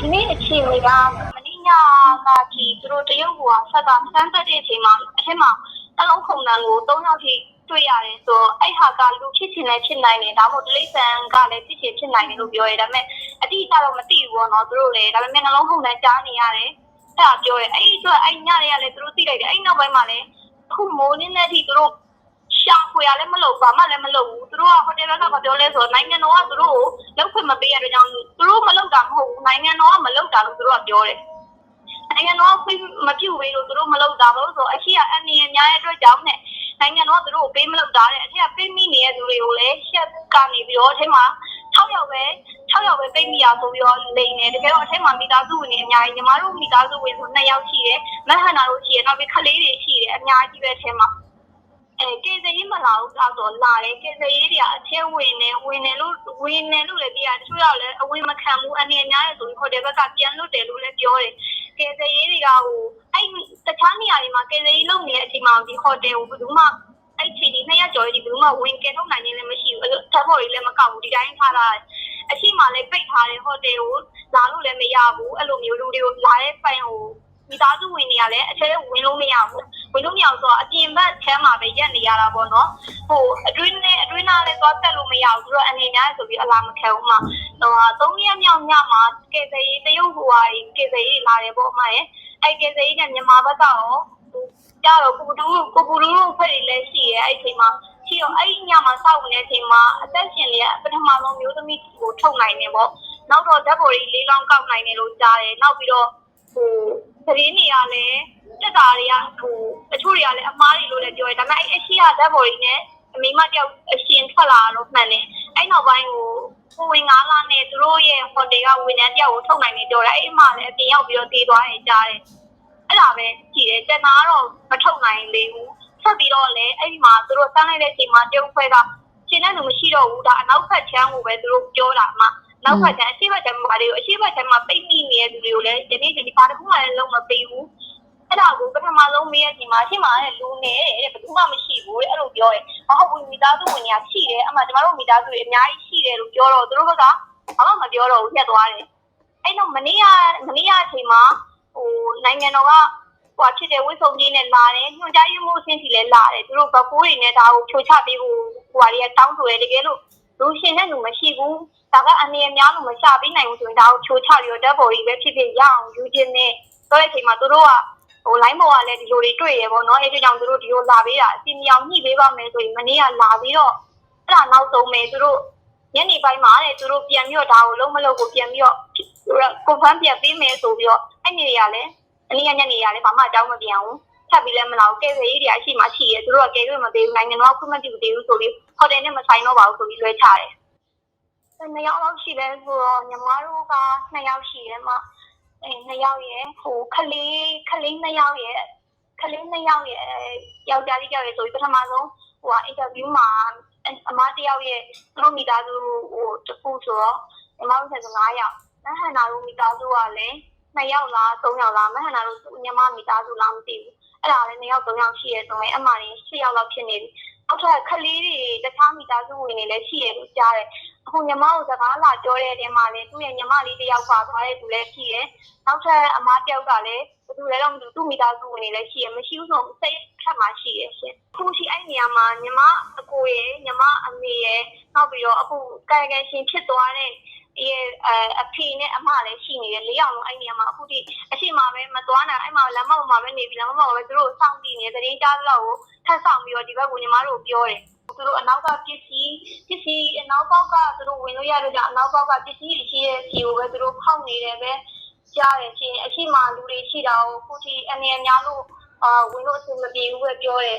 ကမင်းညကဒီသူတို့တရုတ်ကဆက်ကစမ်းသက်တဲ့အချိန်မှာအထက်မှာနှလုံးခုန်တန်းကို၃ယောက်ထိတွေ့ရတယ်ဆိုတော့အဲ့ဟာကလူဖြစ်ချင်လည်းဖြစ်နိုင်တယ်ဒါမှမဟုတ်တိရစ္ဆာန်ကလည်းဖြစ်ချင်ဖြစ်နိုင်တယ်လို့ပြောရဲဒါပေမဲ့အတိအကျတော့မသိဘူးပေါ့နော်သူတို့လည်းဒါပေမဲ့နှလုံးခုန်တန်းကြားနေရတယ်အဲ့ဒါပြောရဲအဲ့ဒီအတွက်အဲ့ညတွေကလည်းသူတို့သိလိုက်တယ်အဲ့နောက်ပိုင်းမှာလည်းအခုမိုးနေတဲ့အထိသူတို့ရှာဖွေရလည်းမလုပ်ဘာမှလည်းမလုပ်ဘူးသူတို့ကဟိုတယ်ဘက်ကမပြောလဲဆိုတော့နိုင်ငံတော်ကသူတို့ကိုလောက်ခွင့်မပေးရတဲ့ကြောင့်သူတို့မလုပ်တာမဟုတ်ဘူးနိုင်ငံတော်ကမလုပ် တာလို့သူတို့ကပြောတယ်နိုင်ငံတော်ကမပြုတ်ပေးလို့သူတို့မလုပ်တာလို့ဆိုတော့အရှိကအန်နီအများရဲ့အတွက်ကြောင့်နဲ့နိုင်ငံတော်ကသူတို့ကိုပေးမလုပ်တာတဲ့အထက်ကပေးမိနေတဲ့သူတွေကိုလည်းရှက်ကနေပြီးတော့အထက်မှာ6ယောက်ပဲ6ယောက်ပဲပေးမိရဆိုပြီးတော့လိန်နေတကယ်တော့အထက်မှာမိသားစုဝင်တွေအများကြီးညီမတို့မိသားစုဝင်ဆို2ယောက်ရှိတယ်မဟန်နာတို့ရှိတယ်နောက်ပြီးခလေးတွေရှိတယ်အများကြီးပဲအထက်မှာအဲကေစရေး မလာဘူးဆိုတော့လာတယ်ကေစရေးတွေကအချင်းဝင်နေဝင်နေလို့ဝင်နေလို့လည်းပြရတချို့ရောက်လည်းအဝင်မခံဘူးအနေအများရဲ့ဆိုပြီးဟိုတယ်ဘက်ကပြန်လွတ်တယ်လို့လည်းပြောတယ်ကေစရေးတွေကဟိုအဲ့တခြားနေရာတွေမှာကေစရေးလုပ်နေတဲ့အချိန်မှာဒီဟိုတယ်ကိုဘယ်သူမှအဲ့ချိန်ဒီနှစ်ရက်ကျော်ကြီးဘယ်သူမှဝင်ကဲထုတ်နိုင်နေလည်းမရှိဘူးအဲ့လိုတက်ဖို့တွေလည်းမကောက်ဘူးဒီတိုင်းထားတာအရှိမှလည်းပိတ်ထားတယ်ဟိုတယ်ကိုလာလို့လည်းမရဘူးအဲ့လိုမျိုးလူတွေကိုလာတဲ့ပိုင်ဟိုမိသားစုဝင်တွေကလည်းအထဲဝင်လို့မရဘူး ဝင်လို့မရအောင်ဆိုတော့အပြင်ဘက်ထဲမှာပဲရက်နေရတာပေါ့နော်ဟိုအတွင်းနဲ့အတွင်းသားလည်းသွားဆက်လို့မရဘူးသူတို့အနေများဆိုပြီးအလားမခံဘူးမှာဟိုဟာ၃ရက်မြောက်ညမှာကေစရေးတရုတ်ဟိုဟာကေစရေးလာတယ်ပေါ့အမရဲ့အဲ့ကေစရေးနဲ့မြန်မာဘက်ကရောကြတော့ကိုပူတူကိုပူလူတို့ဖွဲ့တွေလည်းရှိရဲ့အဲ့ဒီချိန်မှာရှိတော့အဲ့ဒီညမှာစောက်ဝင်တဲ့အချိန်မှာအသက်ရှင်လေးပထမဆုံးမျိုးသမီးကိုထုတ်နိုင်တယ်ပေါ့နောက်တော့ဓာတ်ပေါ်ကြီးလေးလောင်းကောက်နိုင်တယ်လို့ကြားတယ်နောက်ပြီးတော့ဟို သတင်းတွေကလည်းတက်တာတွေကဟိုတချို့တွေကလည်းအမားတွေလို့လည်းပြောတယ်ဒါပေမဲ့အဲ့အရှိရဓာတ်ပေါ်ကြီးနဲ့အမိမတယောက်အရှင်ထွက်လာတော့မှန်တယ်အဲ့နောက်ပိုင်းကိုကိုဝင်ငါးလာနဲ့သူတို့ရဲ့ဟိုတယ်ကဝန်ထမ်းတယောက်ကိုထုတ်နိုင်နေပြောတယ်အဲ့မှလည်းအပြင်ရောက်ပြီးတော့တေးသွားတယ်ကြားတယ်အဲ့ဒါပဲကြည့်တယ်တနာကတော့မထုတ်နိုင်သေးဘူးဆက်ပြီးတော့လည်းအဲ့ဒီမှာသူတို့စမ်းလိုက်တဲ့အချိန်မှာတရုတ်ခွဲကရှင်တဲ့လူမရှိတော့ဘူးဒါအနောက်ဖက်ချမ်းကိုပဲသူတို့ပြောတာမှ နောက်ဖက်ချမ်းအရှိဘက်ချမ်းမှာတွေကိုအရှိဘက်ချမ်းမှာပိတ်မိနေတဲ့သူတွေကိုလည်းဒီနေ့ဒီဘာတစ်ခုမှလည်းလုံးမပေးဘူးအဲ့ဒါကိုပထမဆုံးမေးရချိန်မှာရှင်းမှာတဲ့လူနဲ့တဲ့ဘယ်သူမှမရှိဘူးတဲ့အဲ့လိုပြောတယ်။မဟုတ်ဘူးမိသားစုဝင်တွေကရှိတယ်အမှကျမတို့မိသားစုတွေအများကြီးရှိတယ်လို့ပြောတော့သူတို့ဘက်ကဘာမှမပြောတော့ဘူးညက်သွားတယ်။အဲ့တော့မနေ့ကမနေ့ကအချိန်မှာဟိုနိုင်ငံတော်ကဟိုဖြစ်တဲ့ဝိဆုံကြီးနဲ့လာတယ်ညွှန်ကြားရေးမှုအဆင့်ထိလည်းလာတယ်သူတို့ဘကိုးတွေနဲ့ဒါကိုဖြိုချပေးဖို့ဟိုဟာတွေကတောင်းဆိုတယ်တကယ်လို့ လူရှင်တဲ့လူမရှိဘူးဒါကအနည်းအများလို့မချပေးနိုင်ဘူးဆိုရင်ဒါကိုဖြိုချပြီးတော့ဓာတ်ပေါ်ကြီးပဲဖြစ်ဖြစ်ရအောင်ယူခြင်းနဲ့တော့တဲ့အချိန်မှာသူတို့ကဟို line ပေါ်ကလည်းဒီလိုတွေတွေ့ရပေါ့နော်အဲ့ဒီကြောင့်သူတို့ဒီလိုလာပေးတာအစီအမြောင်ညှိပေးပါမယ်ဆိုရင်မနေ့ကလာပြီးတော့အဲ့ဒါနောက်ဆုံးမယ်သူတို့ညနေပိုင်းမှာတဲ့သူတို့ပြန်ပြီးတော့ဒါကိုလုံးမလုံးကိုပြန်ပြီးတော့သူက confirm ပြန်ပေးမယ်ဆိုပြီးတော့အဲ့နေတွေကလည်းအနည်းညနေတွေကလည်းဘာမှအကြောင်းမပြန်ဘူး ထပ်ပြီးလည်းမလာဘူးကဲဆယ်ကြီးတွေအရှိမှရှိရဲသူတို့ကကဲလို့မပေးဘူးနိုင်ငံတော်ကခွင့်မပြုသေးဘူးဆိုပြီးဟိုတယ်နဲ့မဆိုင်တော့ပါဘူးဆိုပြီးလွှဲချတယ်နှစ်ယောက်လောက်ရှိတယ်ဆိုတော့ညီမတို့ကနှစ်ယောက်ရှိတယ်မှာအဲနှစ်ယောက်ရဲ့ဟိုခလေးခလေးနှစ်ယောက်ရဲ့ခလေးနှစ်ယောက်ရဲ့ယောက်ျားလေးယောက်ရဲ့ဆိုပြီးပထမဆုံးဟိုအင်တာဗျူးမှာအမတယောက်ရဲ့သူတို့မိသားစုဟိုတခုဆိုတော့အမတို့ဆက်9ယောက်မဟန်နာတို့မိသားစုကလည်း2ယောက်လား3ယောက်လားမဟန်နာတို့ညီမမိသားစုလားမသိဘူး အဲ့ဒါလည်း2ယောက်3ယောက်ရှိရဲဆိုရင်အမတွေ10ယောက်လောက်ဖြစ်နေပြီအောက်ထပ်ခလေးတွေတခြားမိသားစုဝင်တွေလည်းရှိရဲလို့ကြားတယ်အခုညီမတို့စကားလာပြောတဲ့အချိန်မှာလည်းသူ့ရဲ့ညီမလေးတယောက်ပါသွားတဲ့သူလည်းရှိရဲနောက်ထပ်အမားတယောက်ကလည်းဘယ်သူလဲတော့မသိဘူးသူ့မိသားစုဝင်တွေလည်းရှိရမရှိဘူးဆိုစိတ်ခက်မှရှိရရှင်ခုရှိအဲ့နေရာမှာညီမအကိုရယ်ညီမအမေရယ်နောက်ပြီးတော့အခုကာယကံရှင်ဖြစ်သွားတဲ့ ဒီအဖေနဲ့အမလည်းရှိနေတယ်လေးအောင်လုံးအဲ့နေရာမှာအခုဒီအရှိမပဲမသွားနိုင်အဲ့မှာလမ်းမပေါ်မှာပဲနေပြီးလမ်းမပေါ်မှာပဲသူတို့စောင့်ကြည့်နေတယ်တရင်ကြားလောက်ကိုထပ်ဆောင်ပြီးတော့ဒီဘက်ကိုညီမတို့ပြောတယ်သူတို့အနောက်ကပစ္စည်းပစ္စည်းအနောက်ပေါက်ကသူတို့ဝင်လို့ရတော့ကြအနောက်ပေါက်ကပစ္စည်းရှိရဲ့ဖြီကိုပဲသူတို့ဖောက်နေတယ်ပဲကြားရချင်းအရှိမလူတွေရှိတာကိုခုထိအနေအများလို့အာဝင်လို့အဆင်မပြေဘူးပဲပြောတယ်